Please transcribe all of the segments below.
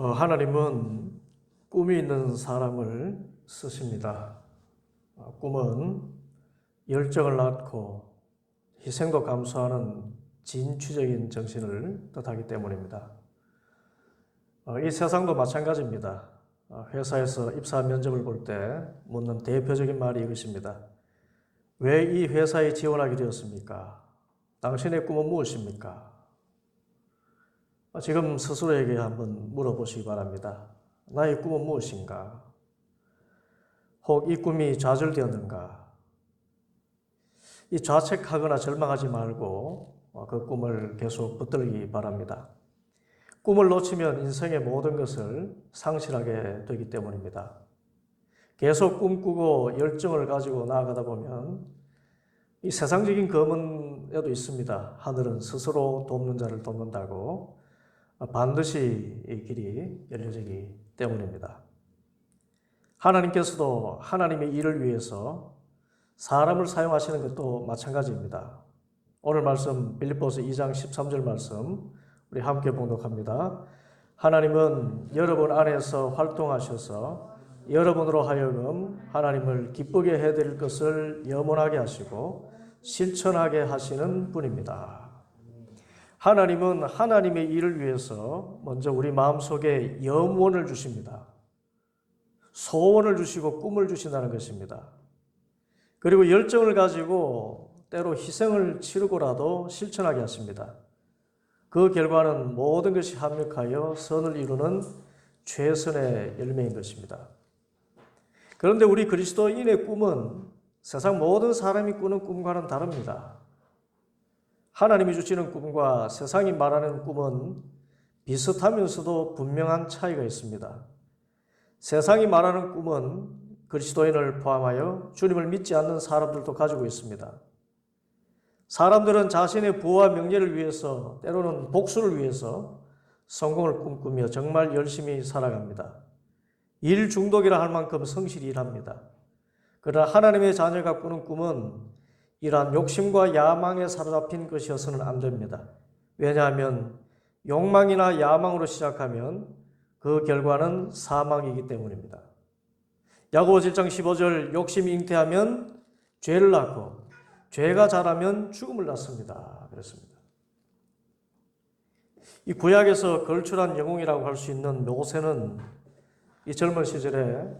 어, 하나님은 꿈이 있는 사람을 쓰십니다. 어, 꿈은 열정을 낳고 희생도 감수하는 진취적인 정신을 뜻하기 때문입니다. 어, 이 세상도 마찬가지입니다. 어, 회사에서 입사 면접을 볼 때 묻는 대표적인 말이 이것입니다. 왜 이 회사에 지원하게 되었습니까? 당신의 꿈은 무엇입니까? 어, 지금 스스로에게 한번 물어보시기 바랍니다. 나의 꿈은 무엇인가? 혹 이 꿈이 좌절되었는가? 이 좌책하거나 절망하지 말고 어, 그 꿈을 계속 붙들기 바랍니다. 꿈을 놓치면 인생의 모든 것을 상실하게 되기 때문입니다. 계속 꿈꾸고 열정을 가지고 나아가다 보면 이 세상적인 검은에도 있습니다. 하늘은 스스로 돕는 자를 돕는다고 반드시 이 길이 열려지기 때문입니다. 하나님께서도 하나님의 일을 위해서 사람을 사용하시는 것도 마찬가지입니다. 오늘 말씀 빌립보서 2장 13절 말씀 우리 함께 봉독합니다. 하나님은 여러분 안에서 활동하셔서 여러분으로 하여금 하나님을 기쁘게 해드릴 것을 염원하게 하시고 실천하게 하시는 분입니다. 하나님은 하나님의 일을 위해서 먼저 우리 마음속에 염원을 주십니다. 소원을 주시고 꿈을 주신다는 것입니다. 그리고 열정을 가지고 때로 희생을 치르고라도 실천하게 하십니다. 그 결과는 모든 것이 합력하여 선을 이루는 최선의 열매인 것입니다. 그런데 우리 그리스도인의 꿈은 세상 모든 사람이 꾸는 꿈과는 다릅니다. 하나님이 주시는 꿈과 세상이 말하는 꿈은 비슷하면서도 분명한 차이가 있습니다. 세상이 말하는 꿈은 그리스도인을 포함하여 주님을 믿지 않는 사람들도 가지고 있습니다. 사람들은 자신의 부와 명예를 위해서 때로는 복수를 위해서 성공을 꿈꾸며 정말 열심히 살아갑니다. 일 중독이라 할 만큼 성실히 일합니다. 그러나 하나님의 자녀가 꾸는 꿈은 이러한 욕심과 야망에 사로잡힌 것이어서는 안 됩니다. 왜냐하면 욕망이나 야망으로 시작하면 그 결과는 사망이기 때문입니다. 야고보 7장 15절 욕심이 잉태하면 죄를 낳고 죄가 자라면 죽음을 낳습니다. 그렇습니다. 이 구약에서 걸출한 영웅이라고 할 수 있는 모세는 이 젊은 시절에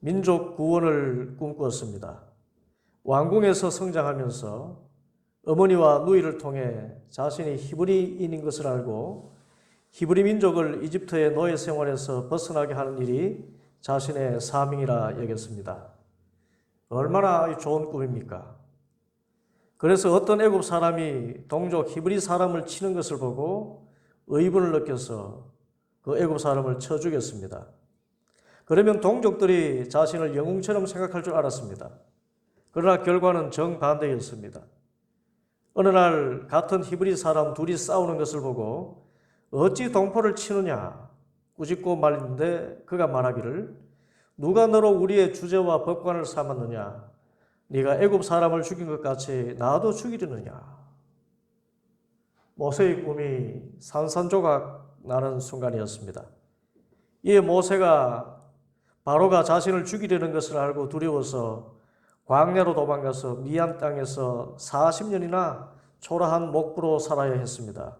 민족 구원을 꿈꾸었습니다. 왕궁에서 성장하면서 어머니와 누이를 통해 자신이 히브리인인 것을 알고 히브리 민족을 이집트의 노예 생활에서 벗어나게 하는 일이 자신의 사명이라 여겼습니다. 얼마나 좋은 꿈입니까? 그래서 어떤 애굽 사람이 동족 히브리 사람을 치는 것을 보고 의분을 느껴서 그 애굽 사람을 쳐 죽였습니다. 그러면 동족들이 자신을 영웅처럼 생각할 줄 알았습니다. 그러나 결과는 정반대였습니다. 어느 날 같은 히브리 사람 둘이 싸우는 것을 보고 어찌 동포를 치느냐 꾸짖고 말했는데 그가 말하기를 누가 너로 우리의 주제와 법관을 삼았느냐 네가 애굽 사람을 죽인 것 같이 나도 죽이려느냐 모세의 꿈이 산산조각 나는 순간이었습니다. 이에 모세가 바로가 자신을 죽이려는 것을 알고 두려워서 광야로 도망가서 미안 땅에서 40년이나 초라한 목부로 살아야 했습니다.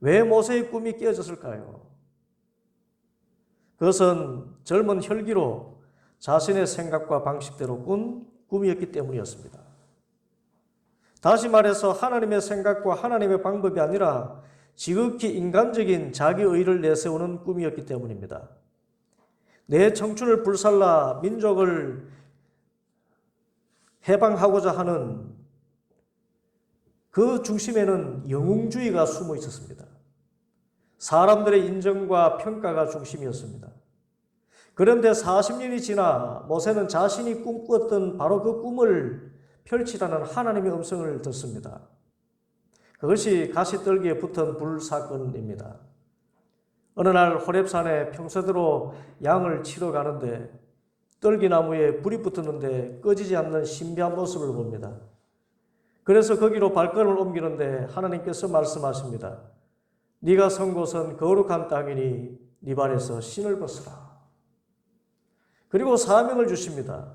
왜 모세의 꿈이 깨어졌을까요? 그것은 젊은 혈기로 자신의 생각과 방식대로 꾼 꿈이었기 때문이었습니다. 다시 말해서 하나님의 생각과 하나님의 방법이 아니라 지극히 인간적인 자기 의를 내세우는 꿈이었기 때문입니다. 내 청춘을 불살라 민족을 해방하고자 하는 그 중심에는 영웅주의가 숨어 있었습니다. 사람들의 인정과 평가가 중심이었습니다. 그런데 40년이 지나 모세는 자신이 꿈꾸었던 바로 그 꿈을 펼치라는 하나님의 음성을 듣습니다. 그것이 가시떨기에 붙은 불 사건입니다. 어느 날 호랩산에 평소대로 양을 치러 가는데 떨기나무에 불이 붙었는데 꺼지지 않는 신비한 모습을 봅니다. 그래서 거기로 발걸음을 옮기는데 하나님께서 말씀하십니다. 네가 선 곳은 거룩한 땅이니 네 발에서 신을 벗으라. 그리고 사명을 주십니다.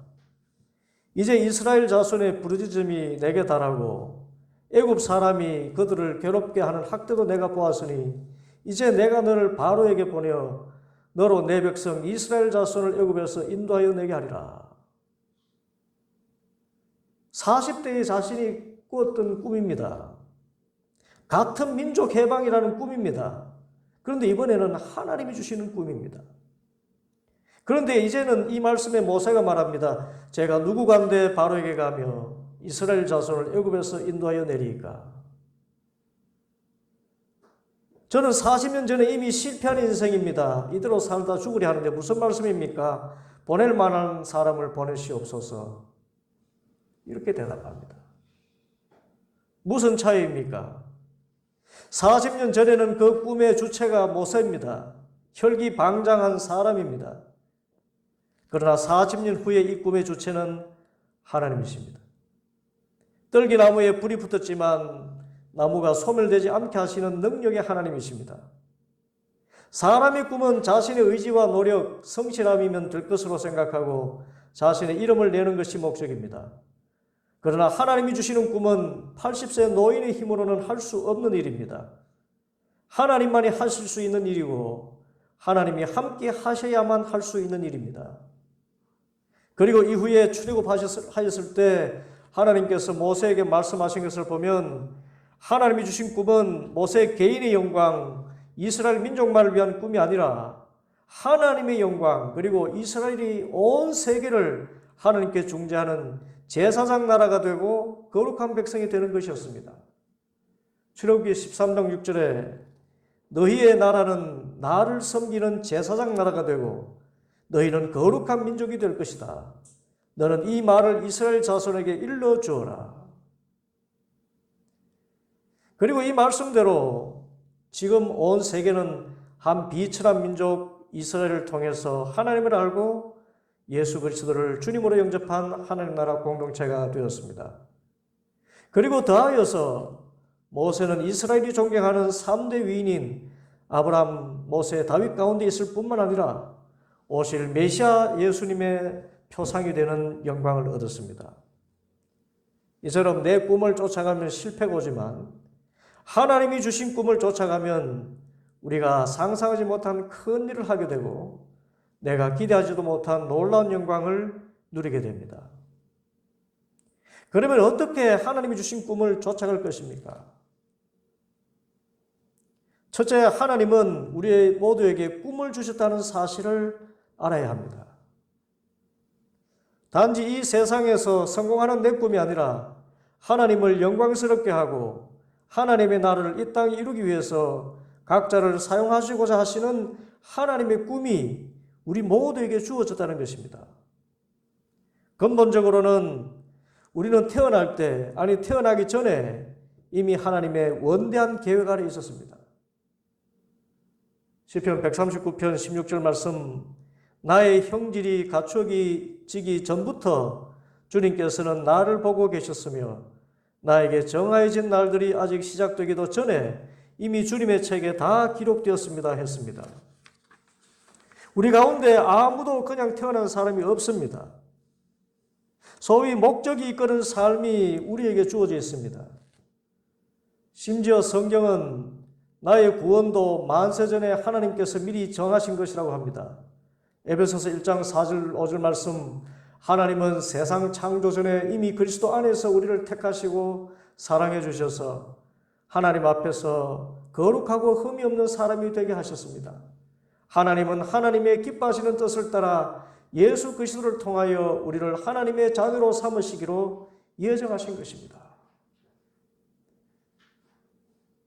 이제 이스라엘 자손의 부르짖음이 내게 달하고 애굽 사람이 그들을 괴롭게 하는 학대도 내가 보았으니 이제 내가 너를 바로에게 보내어 너로 내 백성 이스라엘 자손을 애굽에서 인도하여 내게 하리라. 40대의 자신이 꾸었던 꿈입니다. 같은 민족 해방이라는 꿈입니다. 그런데 이번에는 하나님이 주시는 꿈입니다. 그런데 이제는 이 말씀에 모세가 말합니다. 제가 누구 간데 바로에게 가며 이스라엘 자손을 애굽에서 인도하여 내리까. 저는 40년 전에 이미 실패한 인생입니다. 이대로 살다 죽으려 하는데 무슨 말씀입니까? 보낼 만한 사람을 보내시옵소서. 이렇게 대답합니다. 무슨 차이입니까? 40년 전에는 그 꿈의 주체가 모세입니다. 혈기 방장한 사람입니다. 그러나 40년 후에 이 꿈의 주체는 하나님이십니다. 떨기나무에 불이 붙었지만 나무가 소멸되지 않게 하시는 능력의 하나님이십니다. 사람의 꿈은 자신의 의지와 노력, 성실함이면 될 것으로 생각하고 자신의 이름을 내는 것이 목적입니다. 그러나 하나님이 주시는 꿈은 80세 노인의 힘으로는 할 수 없는 일입니다. 하나님만이 하실 수 있는 일이고 하나님이 함께 하셔야만 할 수 있는 일입니다. 그리고 이후에 출애굽하셨을 때 하나님께서 모세에게 말씀하신 것을 보면 하나님이 주신 꿈은 모세 개인의 영광, 이스라엘 민족만을 위한 꿈이 아니라 하나님의 영광 그리고 이스라엘이 온 세계를 하나님께 중재하는 제사장 나라가 되고 거룩한 백성이 되는 것이었습니다. 출애굽기 13장 6절에 너희의 나라는 나를 섬기는 제사장 나라가 되고 너희는 거룩한 민족이 될 것이다. 너는 이 말을 이스라엘 자손에게 일러 주어라. 그리고 이 말씀대로 지금 온 세계는 한 비천한 민족 이스라엘을 통해서 하나님을 알고 예수 그리스도를 주님으로 영접한 하나님 나라 공동체가 되었습니다. 그리고 더하여서 모세는 이스라엘이 존경하는 3대 위인인 아브라함, 모세, 다윗 가운데 있을 뿐만 아니라 오실 메시아 예수님의 표상이 되는 영광을 얻었습니다. 이처럼 내 꿈을 쫓아가면 실패가 오지만 하나님이 주신 꿈을 쫓아가면 우리가 상상하지 못한 큰 일을 하게 되고 내가 기대하지도 못한 놀라운 영광을 누리게 됩니다. 그러면 어떻게 하나님이 주신 꿈을 쫓아갈 것입니까? 첫째, 하나님은 우리 모두에게 꿈을 주셨다는 사실을 알아야 합니다. 단지 이 세상에서 성공하는 내 꿈이 아니라 하나님을 영광스럽게 하고 하나님의 나라를 이 땅에 이루기 위해서 각자를 사용하시고자 하시는 하나님의 꿈이 우리 모두에게 주어졌다는 것입니다. 근본적으로는 우리는 태어날 때, 아니 태어나기 전에 이미 하나님의 원대한 계획 아래 있었습니다. 시편 139편 16절 말씀 나의 형질이 갖추어지기 전부터 주님께서는 나를 보고 계셨으며 나에게 정하여진 날들이 아직 시작되기도 전에 이미 주님의 책에 다 기록되었습니다 했습니다. 우리 가운데 아무도 그냥 태어난 사람이 없습니다. 소위 목적이 이끄는 삶이 우리에게 주어져 있습니다. 심지어 성경은 나의 구원도 만세 전에 하나님께서 미리 정하신 것이라고 합니다. 에베소서 1장 4절 5절 말씀 하나님은 세상 창조 전에 이미 그리스도 안에서 우리를 택하시고 사랑해 주셔서 하나님 앞에서 거룩하고 흠이 없는 사람이 되게 하셨습니다. 하나님은 하나님의 기뻐하시는 뜻을 따라 예수 그리스도를 통하여 우리를 하나님의 자녀로 삼으시기로 예정하신 것입니다.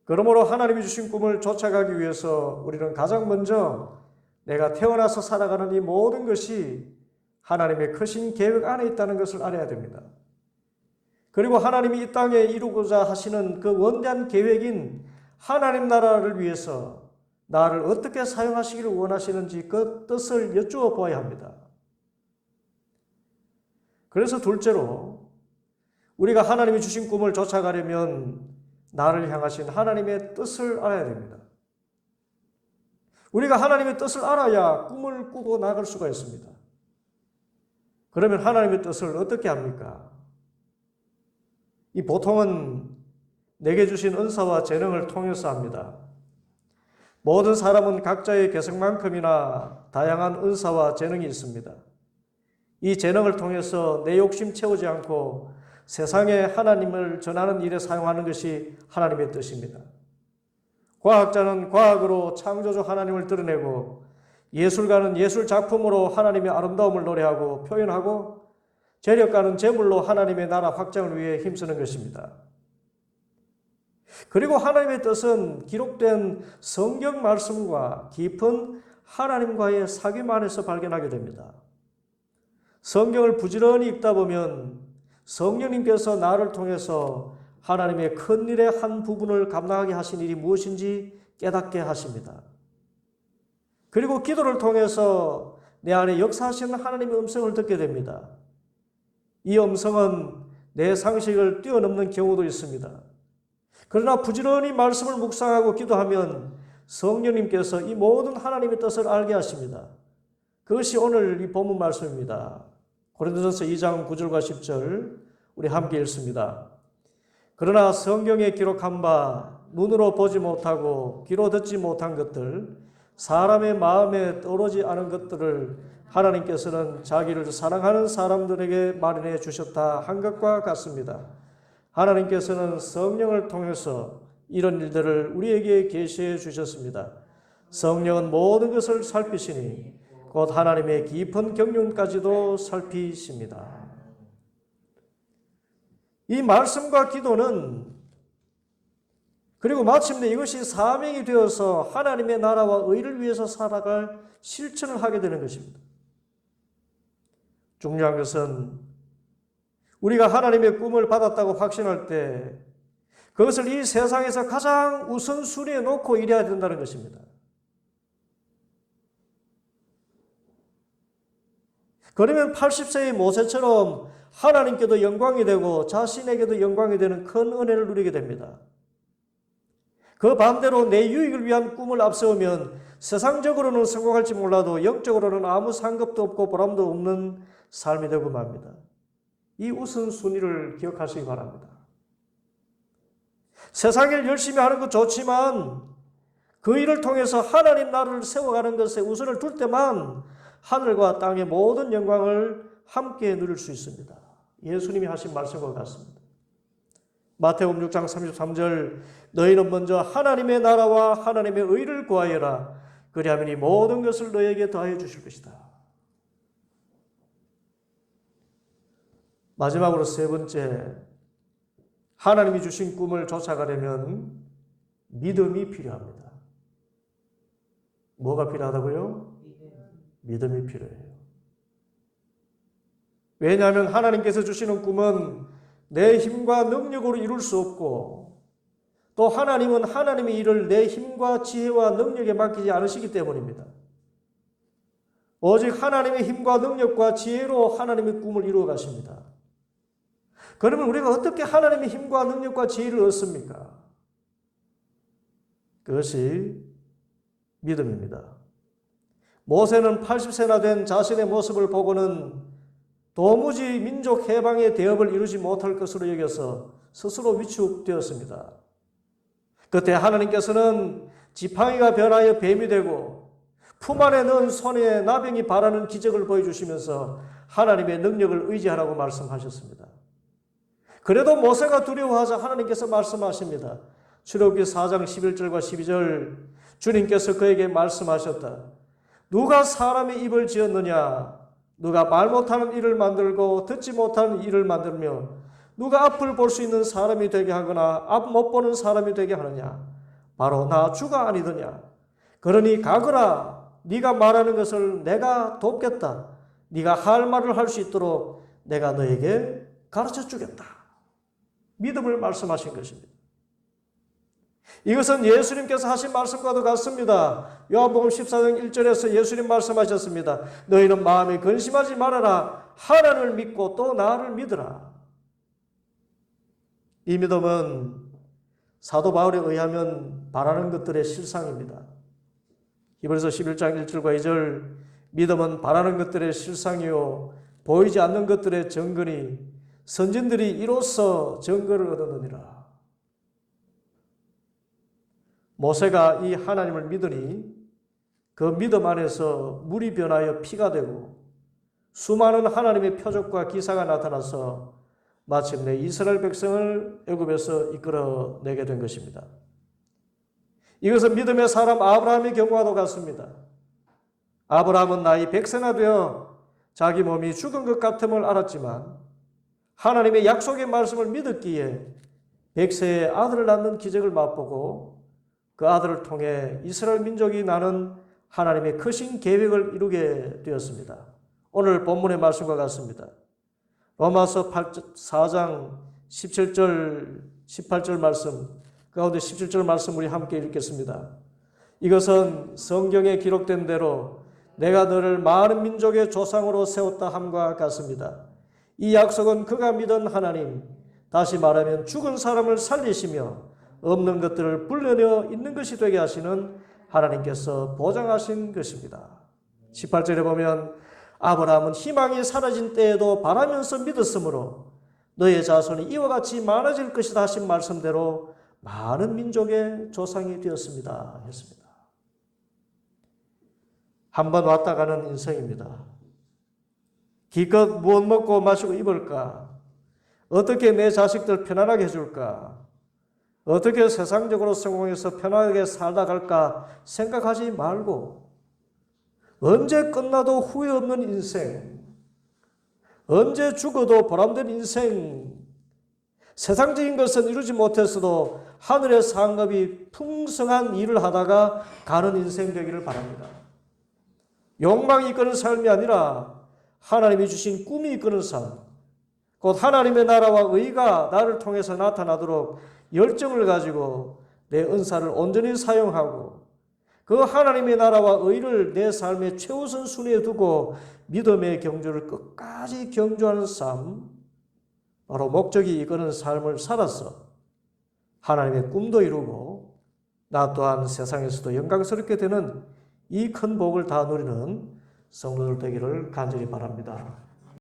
그러므로 하나님이 주신 꿈을 쫓아가기 위해서 우리는 가장 먼저 내가 태어나서 살아가는 이 모든 것이 하나님의 크신 계획 안에 있다는 것을 알아야 됩니다. 그리고 하나님이 이 땅에 이루고자 하시는 그 원대한 계획인 하나님 나라를 위해서 나를 어떻게 사용하시기를 원하시는지 그 뜻을 여쭈어 보아야 합니다. 그래서 둘째로 우리가 하나님이 주신 꿈을 쫓아가려면 나를 향하신 하나님의 뜻을 알아야 됩니다. 우리가 하나님의 뜻을 알아야 꿈을 꾸고 나갈 수가 있습니다. 그러면 하나님의 뜻을 어떻게 합니까? 이 보통은 내게 주신 은사와 재능을 통해서 합니다. 모든 사람은 각자의 개성만큼이나 다양한 은사와 재능이 있습니다. 이 재능을 통해서 내 욕심 채우지 않고 세상에 하나님을 전하는 일에 사용하는 것이 하나님의 뜻입니다. 과학자는 과학으로 창조주 하나님을 드러내고 예술가는 예술 작품으로 하나님의 아름다움을 노래하고 표현하고 재력가는 재물로 하나님의 나라 확장을 위해 힘쓰는 것입니다. 그리고 하나님의 뜻은 기록된 성경 말씀과 깊은 하나님과의 사귐 안에서 발견하게 됩니다. 성경을 부지런히 읽다 보면 성령님께서 나를 통해서 하나님의 큰 일의 한 부분을 감당하게 하신 일이 무엇인지 깨닫게 하십니다. 그리고 기도를 통해서 내 안에 역사하시는 하나님의 음성을 듣게 됩니다. 이 음성은 내 상식을 뛰어넘는 경우도 있습니다. 그러나 부지런히 말씀을 묵상하고 기도하면 성령님께서 이 모든 하나님의 뜻을 알게 하십니다. 그것이 오늘 이 본문 말씀입니다. 고린도전서 2장 9절과 10절 우리 함께 읽습니다. 그러나 성경에 기록한 바 눈으로 보지 못하고 귀로 듣지 못한 것들 사람의 마음에 떠오르지 않은 것들을 하나님께서는 자기를 사랑하는 사람들에게 마련해 주셨다 한 것과 같습니다. 하나님께서는 성령을 통해서 이런 일들을 우리에게 계시해 주셨습니다. 성령은 모든 것을 살피시니 곧 하나님의 깊은 경륜까지도 살피십니다. 이 말씀과 기도는 그리고 마침내 이것이 사명이 되어서 하나님의 나라와 의를 위해서 살아갈 실천을 하게 되는 것입니다. 중요한 것은 우리가 하나님의 꿈을 받았다고 확신할 때 그것을 이 세상에서 가장 우선순위에 놓고 일해야 된다는 것입니다. 그러면 80세의 모세처럼 하나님께도 영광이 되고 자신에게도 영광이 되는 큰 은혜를 누리게 됩니다. 그 반대로 내 유익을 위한 꿈을 앞세우면 세상적으로는 성공할지 몰라도 영적으로는 아무 상급도 없고 보람도 없는 삶이 되고 맙니다. 이 우선순위를 기억하시기 바랍니다. 세상 일 열심히 하는 것 좋지만 그 일을 통해서 하나님 나라를 세워가는 것에 우선을 둘 때만 하늘과 땅의 모든 영광을 함께 누릴 수 있습니다. 예수님이 하신 말씀과 같습니다. 마태복음 6장 33절 너희는 먼저 하나님의 나라와 하나님의 의를 구하여라 그리하면 이 모든 것을 너에게 더하여 주실 것이다. 마지막으로 세 번째 하나님이 주신 꿈을 쫓아가려면 믿음이 필요합니다. 뭐가 필요하다고요? 믿음이 필요해요. 왜냐하면 하나님께서 주시는 꿈은 내 힘과 능력으로 이룰 수 없고 또 하나님은 하나님의 일을 내 힘과 지혜와 능력에 맡기지 않으시기 때문입니다. 오직 하나님의 힘과 능력과 지혜로 하나님의 꿈을 이루어 가십니다. 그러면 우리가 어떻게 하나님의 힘과 능력과 지혜를 얻습니까? 그것이 믿음입니다. 모세는 80세나 된 자신의 모습을 보고는 도무지 민족 해방의 대업을 이루지 못할 것으로 여겨서 스스로 위축되었습니다. 그때 하나님께서는 지팡이가 변하여 뱀이 되고 품 안에 넣은 손에 나병이 바라는 기적을 보여주시면서 하나님의 능력을 의지하라고 말씀하셨습니다. 그래도 모세가 두려워하자 하나님께서 말씀하십니다. 출애굽기 4장 11절과 12절 주님께서 그에게 말씀하셨다. 누가 사람의 입을 지었느냐? 누가 말 못하는 일을 만들고 듣지 못하는 일을 만들며 누가 앞을 볼 수 있는 사람이 되게 하거나 앞 못 보는 사람이 되게 하느냐? 바로 나 주가 아니더냐? 그러니 가거라. 네가 말하는 것을 내가 돕겠다. 네가 할 말을 할 수 있도록 내가 너에게 가르쳐 주겠다. 믿음을 말씀하신 것입니다. 이것은 예수님께서 하신 말씀과도 같습니다. 요한복음 14장 1절에서 예수님 말씀하셨습니다. 너희는 마음에 근심하지 말아라. 하나님을 믿고 또 나를 믿으라. 이 믿음은 사도 바울에 의하면 바라는 것들의 실상입니다. 히브리서 11장 1절과 2절 믿음은 바라는 것들의 실상이요 보이지 않는 것들의 증거니 선진들이 이로써 증거를 얻었느니라. 모세가 이 하나님을 믿으니 그 믿음 안에서 물이 변하여 피가 되고 수많은 하나님의 표적과 기사가 나타나서 마침내 이스라엘 백성을 애굽에서 이끌어 내게 된 것입니다. 이것은 믿음의 사람 아브라함의 경우와도 같습니다. 아브라함은 나이 백세나 되어 자기 몸이 죽은 것 같음을 알았지만 하나님의 약속의 말씀을 믿었기에 백세의 아들을 낳는 기적을 맛보고 그 아들을 통해 이스라엘 민족이 나는 하나님의 크신 계획을 이루게 되었습니다. 오늘 본문의 말씀과 같습니다. 로마서 4장 17절, 18절 말씀, 그 가운데 17절 말씀 우리 함께 읽겠습니다. 이것은 성경에 기록된 대로 내가 너를 많은 민족의 조상으로 세웠다 함과 같습니다. 이 약속은 그가 믿은 하나님, 다시 말하면 죽은 사람을 살리시며 없는 것들을 불려내어 있는 것이 되게 하시는 하나님께서 보장하신 것입니다. 18절에 보면 아브라함은 희망이 사라진 때에도 바라면서 믿었으므로 너의 자손이 이와 같이 많아질 것이다 하신 말씀대로 많은 민족의 조상이 되었습니다. 했습니다. 한 번 왔다 가는 인생입니다. 기껏 무엇 먹고 마시고 입을까? 어떻게 내 자식들 편안하게 해줄까? 어떻게 세상적으로 성공해서 편하게 살다 갈까 생각하지 말고 언제 끝나도 후회 없는 인생, 언제 죽어도 보람된 인생, 세상적인 것은 이루지 못했어도 하늘의 상급이 풍성한 일을 하다가 가는 인생 되기를 바랍니다. 욕망이 이끄는 삶이 아니라 하나님이 주신 꿈이 이끄는 삶, 곧 하나님의 나라와 의가 나를 통해서 나타나도록 열정을 가지고 내 은사를 온전히 사용하고 그 하나님의 나라와 의를 내 삶의 최우선 순위에 두고 믿음의 경주를 끝까지 경주하는 삶, 바로 목적이 이끄는 삶을 살아서 하나님의 꿈도 이루고 나 또한 세상에서도 영광스럽게 되는 이 큰 복을 다 누리는 성도들 되기를 간절히 바랍니다.